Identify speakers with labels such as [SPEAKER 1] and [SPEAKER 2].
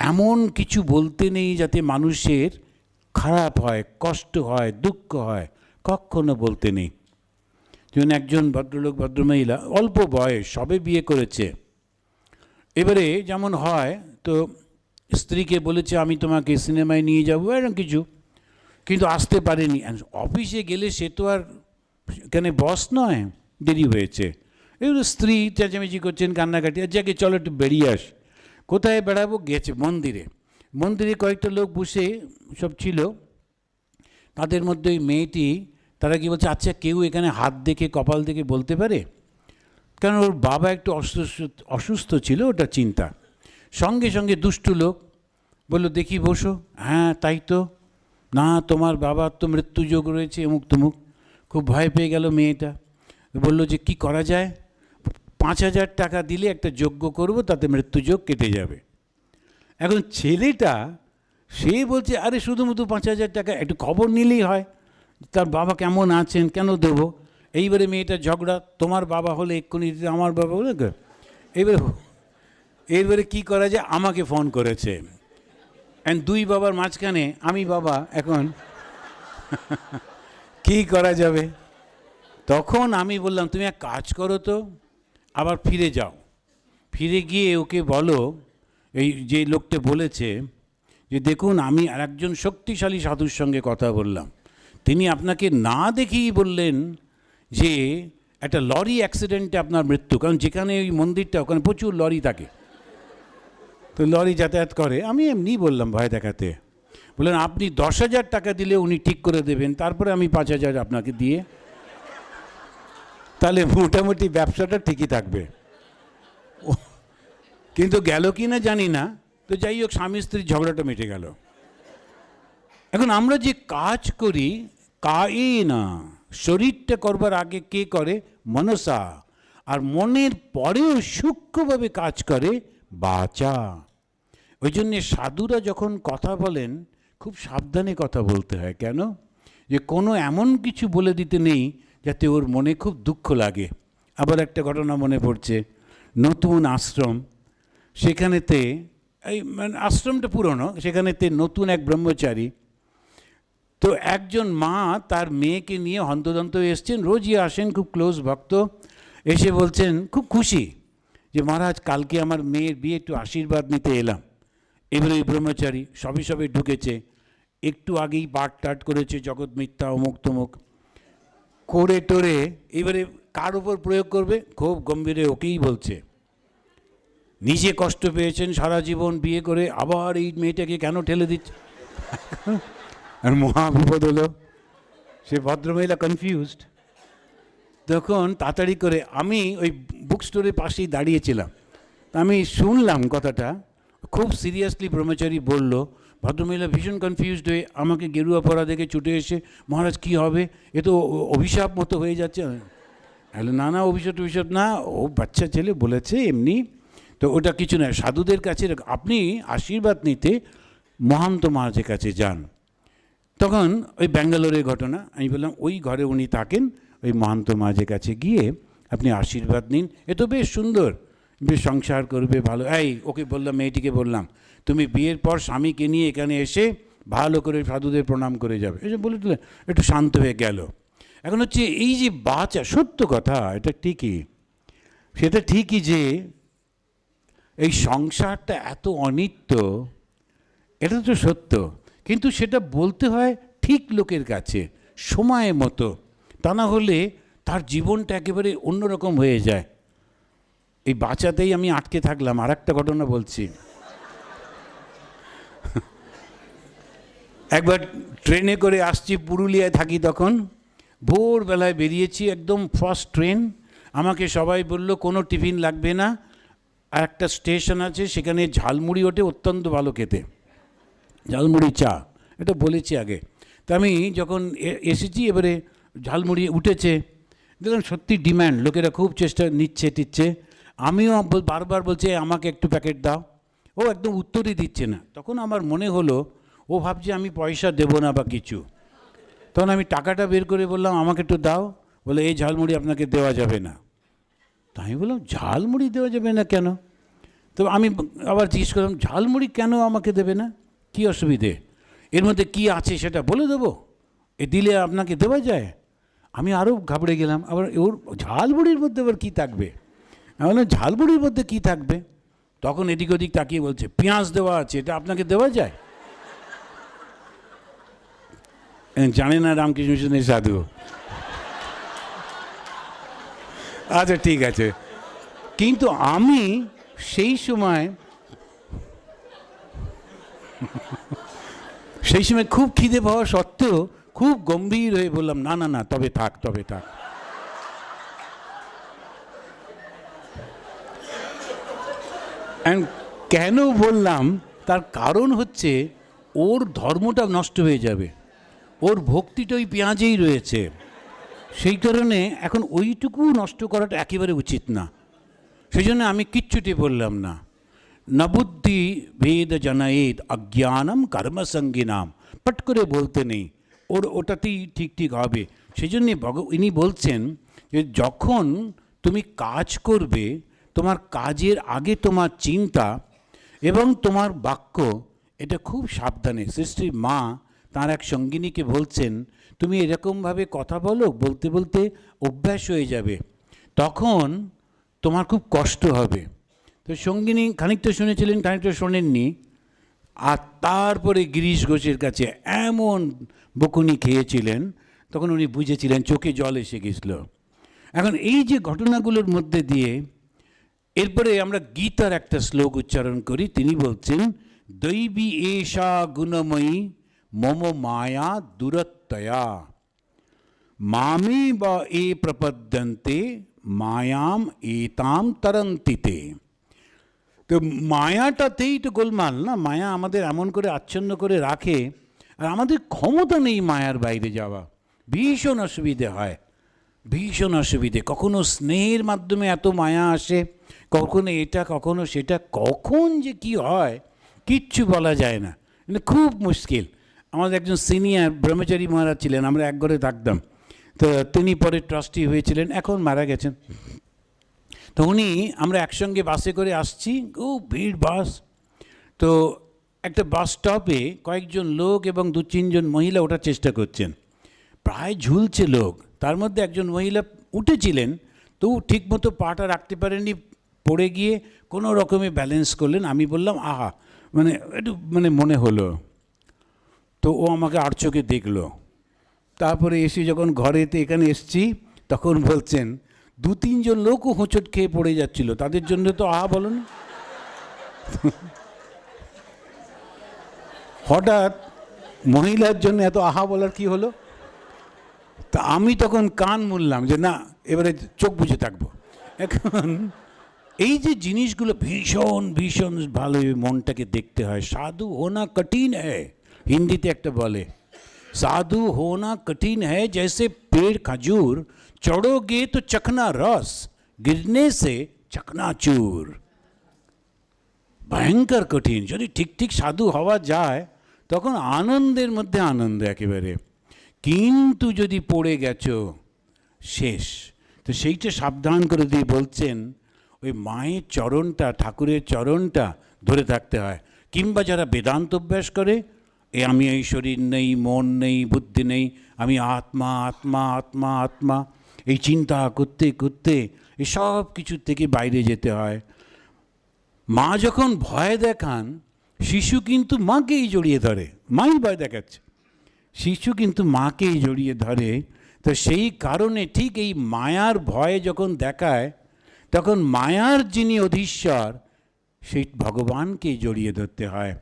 [SPEAKER 1] এমন কিছু বলতে নেই যাতে মানুষের খারাপ হয়, কষ্ট হয়, দুঃখ হয়, কখনো বলতে নেই। যেমন একজন ভদ্রলোক, ভদ্রমহিলা, অল্প বয়স, সবে বিয়ে করেছে। এবারে যেমন হয়, তো স্ত্রীকে বলেছে, আমি তোমাকে সিনেমায় নিয়ে যাব, এরকম কিছু। কিন্তু আসতে পারেনি। অফিসে গেলে সে তো আর এখানে বস নয়, দেরি হয়েছে। এগুলো স্ত্রী চেঁচামেচি করছেন, কান্নাকাটি। আর যাকে চলো একটু বেরিয়ে আস। কোথায় বেড়াবো? গেছে মন্দিরে। মন্দিরে কয়েকটা লোক বসে সব ছিল। তাদের মধ্যে ওই মেয়েটি, তারা কি বলছে আচ্ছা কেউ এখানে হাত দেখে, কপাল দেখে বলতে পারে? কারণ ওর বাবা একটু অসুস্থ অসুস্থ ছিল, ওটা চিন্তা। সঙ্গে সঙ্গে দুষ্টু লোক বলল, দেখি বসো। হ্যাঁ তাই তো। না, তোমার বাবার তো মৃত্যুযোগ রয়েছে এমুক তুমুক খুব ভয় পেয়ে গেল মেয়েটা। বলল যে, কি করা যায়? পাঁচ হাজার টাকা দিলে একটা যজ্ঞ করব, তাতে মৃত্যুযোগ কেটে যাবে। এখন ছেলেটা, সে বলছে, আরে, শুধুমাত্র পাঁচ হাজার টাকা, একটু খবর নিলেই হয়। তার বাবা কেমন আছেন, কেন দেবো? এইবারে মেয়েটা ঝগড়া, তোমার বাবা হলে এক্ষুনি আমার বাবা হলে? এবারে এরবারে কি করা যায়? আমাকে ফোন করেছে। অ্যান্ড দুই বাবার মাঝখানে, আমি বাবা, এখন কি করা যাবে? তখন আমি বললাম, তুমি এক কাজ করো তো। আবার ফিরে যাও। ফিরে গিয়ে ওকে বলো, এই যে লোকটা বলেছে যে, দেখুন, আমি আর একজন শক্তিশালী সাধুর সঙ্গে কথা বললাম। তিনি আপনাকে না দেখেই বললেন যে, একটা লরি অ্যাক্সিডেন্টে আপনার মৃত্যু। কারণ যেখানে ওই মন্দিরটা, ওখানে প্রচুর লরি থাকে। তো লরি যাতায়াত করে। আমি এমনি বললাম, ভয় দেখাতে। বললেন, আপনি দশ হাজার টাকা দিলে উনি ঠিক করে দেবেন। তারপরে আমি পাঁচ হাজার আপনাকে দিয়ে তাহলে মোটামুটি ব্যবসাটা ঠিকই থাকবে। কিন্তু গেল কি না জানি না, তো যাই হোক, স্বামী স্ত্রীর ঝগড়াটা মিটে গেল। এখন আমরা যে কাজ করি, কাই না, শরীরটা করবার আগে কে করে? মনসা। আর মনের পরেও সূক্ষ্মভাবে কাজ করে বাচা। ওই জন্যে সাধুরা যখন কথা বলেন, খুব সাবধানে কথা বলতে হয়। কেন? যে কোনো এমন কিছু বলে দিতে নেই যাতে ওর মনে খুব দুঃখ লাগে। আবার একটা ঘটনা মনে পড়ছে। নতুন আশ্রম। সেখানেতে এই মানে আশ্রমটা পুরনো, সেখানেতে নতুন এক ব্রহ্মচারী। তো একজন মা তার মেয়েকে নিয়ে হন্তদন্ত এসছেন। রোজই আসেন খুব ক্লোজ ভক্ত। এসে বলছেন, খুব খুশি যে মহারাজ, কালকে আমার মেয়ের বিয়ে, একটু আশীর্বাদ নিতে এলাম। এবারে ওই ব্রহ্মচারী সবে সবে ঢুকেছে। একটু আগেই পাঠ টাট করেছে, জগৎ মিথ্যা অমুক তমুক করে টোরে এবারে কার উপর প্রয়োগ করবে? খুব গম্ভীরে ওকেই বলছে। নিজে কষ্ট পেয়েছেন সারা জীবন বিয়ে করে, আবার এই মেয়েটাকে কেন ঠেলে দিচ্ছে? আর মহা বিপদ হলো। সে ভদ্রমহিলা কনফিউজড তখন তাড়াতাড়ি করে আমি ওই বুক স্টোরের পাশেই দাঁড়িয়েছিলাম। আমি শুনলাম কথাটা, খুব সিরিয়াসলি ব্রহ্মচারী বলল ভদ্রমহিলা ভীষণ কনফিউজড হয়ে আমাকে গেরুয়া পড়া দেখে ছুটে এসে, মহারাজ, কি হবে? এ তো অভিশাপ মতো হয়ে যাচ্ছে। হ্যালো না না, অভিশাপ টভিশাপ না, ও বাচ্চা ছেলে বলেছে এমনি। তো ওটা কিছু না, সাধুদের কাছে আপনি আশীর্বাদ নিতে মহান্ত মহারাজের কাছে যান। তখন ওই ব্যাঙ্গালোরের ঘটনা, আমি বললাম, ওই ঘরে উনি থাকেন, ওই মহান্ত মাঝের কাছে গিয়ে আপনি আশীর্বাদ নিন। এ তো বেশ সুন্দর। বেশ সংসার করবে ভালো। এই, ওকে বললাম, মেয়েটিকে বললাম, তুমি বিয়ের পর স্বামীকে নিয়ে এখানে এসে ভালো করে সাধুদের প্রণাম করে যাবে। যে বলে দিলে, একটু শান্ত হয়ে গেল। এখন হচ্ছে এই যে বাচ্চা সত্য কথা, এটা ঠিকই। সেটা ঠিকই যে এই সংসারটা এত অনিত্য, এটা তো সত্য। কিন্তু সেটা বলতে হয় ঠিক লোকের কাছে, সময় মতো। তা না হলে তার জীবনটা একেবারে অন্যরকম হয়ে যায়। এই বাঁচাতেই আমি আটকে থাকলাম আর একটা ঘটনা বলছি। একবার ট্রেনে করে আসছি, পুরুলিয়ায় থাকি তখন। ভোরবেলায় বেরিয়েছি, একদম ফার্স্ট ট্রেন আমাকে সবাই বলল, কোনো টিফিন লাগবে না, আর একটা স্টেশন আছে, সেখানে ঝালমুড়ি ওঠে, অত্যন্ত ভালো খেতে। ঝালমুড়ি চা। এটা বলেছি আগে। তা আমি যখন এসেছি, এবারে ঝালমুড়ি উঠেছে। দেখলাম সত্যি ডিম্যান্ড লোকেরা খুব চেষ্টা নিচ্ছে, টিচ্ছে। আমিও বারবার বলছে আমাকে একটু প্যাকেট দাও। ও একদম উত্তরই দিচ্ছে না। তখন আমার মনে হলো, ও ভাবছে আমি পয়সা দেবো না বা কিছু। তখন আমি টাকাটা বের করে বললাম, আমাকে একটু দাও। বলে, এই ঝালমুড়ি আপনাকে দেওয়া যাবে না। তাই আমি বললাম, ঝালমুড়ি দেওয়া যাবে না কেন? তো তো আমি আবার জিজ্ঞেস করলাম, ঝালমুড়ি কেন আমাকে দেবে না? কি অসুবিধে? এর মধ্যে কি আছে সেটা বলে দেবো? এ দিলে আপনাকে দেওয়া যায়? আমি আরও ঘাবড়ে গেলাম। আবার ওর ঝালমুড়ির মধ্যে আবার কী থাকবে? আমি বললাম ঝালমুড়ির মধ্যে কী থাকবে? তখন এদিক ওদিক তাকিয়ে বলছে, পেঁয়াজ দেওয়া আছে, এটা আপনাকে দেওয়া যায়? জানে না রামকৃষ্ণ মিশনের সাধু। আচ্ছা ঠিক আছে। কিন্তু আমি সেই সময় সেই সময় খুব খিদে পাওয়া সত্ত্বেও খুব গম্ভীর হয়ে বললাম, না না না, তবে থাক তবে থাক। And কেন বললাম? তার কারণ হচ্ছে ওর ধর্মটা নষ্ট হয়ে যাবে। ওর ভক্তিটা ওই পেঁয়াজেই রয়েছে। সেই কারণে এখন ওইটুকু নষ্ট করাটা একেবারে উচিত না। সেই জন্য আমি কিচ্ছুটি বললাম না। নবুদ্ধি ভেদ জনায়েদ অজ্ঞানম কর্মসঙ্গিনাম পট করে বলতে নেই। ওর ওটাতেই ঠিক ঠিক হবে। সেই জন্যে ভগ, ইনি বলছেন যে যখন তুমি কাজ করবে তোমার কাজের আগে তোমার চিন্তা এবং তোমার বাক্য, এটা খুব সাবধানে। সৃষ্টি মা তার এক সঙ্গিনীকে বলছেন, তুমি এরকমভাবে কথা বলো, বলতে বলতে অভ্যাস হয়ে যাবে। তখন তোমার খুব কষ্ট হবে। তো সঙ্গিনী খানিকটা শুনেছিলেন, খানিকটা শোনেননি। আর তারপরে গিরিশ ঘোষের কাছে এমন বকুনি খেয়েছিলেন, তখন উনি বুঝেছিলেন, চোখে জল এসে গেছিল। এখন এই যে ঘটনাগুলোর মধ্যে দিয়ে এরপরে আমরা গীতার একটা শ্লোক উচ্চারণ করি। তিনি বলছেন, দৈবী এষা গুণময়ী, মম মায়া দুরত্তয়া মামে বা এ প্রপদ্যন্তে, মায়াম এতাম তরন্তিতে। তো মায়াটাতেই তো গোলমাল না? মায়া আমাদের এমন করে আচ্ছন্ন করে রাখে, আর আমাদের ক্ষমতা নেই মায়ার বাইরে যাওয়া। ভীষণ অসুবিধে হয়। ভীষণ অসুবিধে। কখনো স্নেহের মাধ্যমে এত মায়া আসে, কখনো এটা, কখনো সেটা, কখন যে কি হয়, কিচ্ছু বলা যায় না। মানে খুব মুশকিল। আমাদের একজন সিনিয়র ব্রহ্মচারী মহারাজ ছিলেন, আমরা এক ঘরে থাকতাম। তো তিনি পরে ট্রাস্টি হয়েছিলেন, এখন মারা গেছেন। তো উনি, আমরা একসঙ্গে বাসে করে আসছি, খুব ভিড়, বাস। তো একটা বাস স্টপে কয়েকজন লোক এবং দু তিনজন মহিলা ওঠার চেষ্টা করছেন। প্রায় ঝুলছে লোক। তার মধ্যে একজন মহিলা উঠেছিলেন, তো ঠিকমতো পাটা রাখতে পারেননি, পড়ে গিয়ে কোনো রকমে ব্যালেন্স করলেন। আমি বললাম, আহা মানে একটু মানে মনে হলো। তো ও আমাকে আর চোখে দেখল। তারপরে এসে যখন ঘরেতে এখানে এসছি, তখন বলছেন, দু তিনজন লোকও হোঁচট খেয়ে পড়ে যাচ্ছিল, তাদের জন্য তো আহা বলো না হঠাৎ মহিলার জন্য এত আহা বলার কি হলো? তা আমি তখন কান মুললাম যে না, এবারে চোখ বুঝে থাকব। এখন এই যে জিনিসগুলো ভীষণ ভীষণ ভালো মনটাকে দেখতে হয়। সাধু হোনা কঠিন হ্যায়, হিন্দিতে একটা বলে। সাধু হোনা কঠিন হ্যায়, জেসে পেড় খাজুর, চড়োগে তো চখনা রস, গিরনে সে চকনাচুর ভয়ঙ্কর কঠিন, যদি ঠিক ঠিক সাধু হওয়া যায়, তখন আনন্দের মধ্যে আনন্দ একেবারে। কিন্তু যদি পড়ে গেছো, শেষ। তো সেইটা সাবধান করে দিয়ে বলছেন, ওই মায়ের চরণটা, ঠাকুরের চরণটা ধরে থাকতে হয়। কিংবা যারা বেদান্ত অভ্যাস করে, এ আমি এই শরীর নেই, মন নেই, বুদ্ধি নেই, আমি আত্মা আত্মা আত্মা আত্মা। এই চিন্তা করতে করতে এসব কিছু থেকে বাইরে যেতে হয়। মা যখন ভয় দেখান, শিশু কিন্তু মাকেই জড়িয়ে ধরে, মাই ভয় দেখাচ্ছে। শিশু কিন্তু মাকেই জড়িয়ে ধরে। তো সেই কারণে ঠিক এই মায়ার ভয়ে যখন দেখায়, তখন মায়ার যিনি অধীশ্বর, সেই ভগবানকেই জড়িয়ে ধরতে হয়।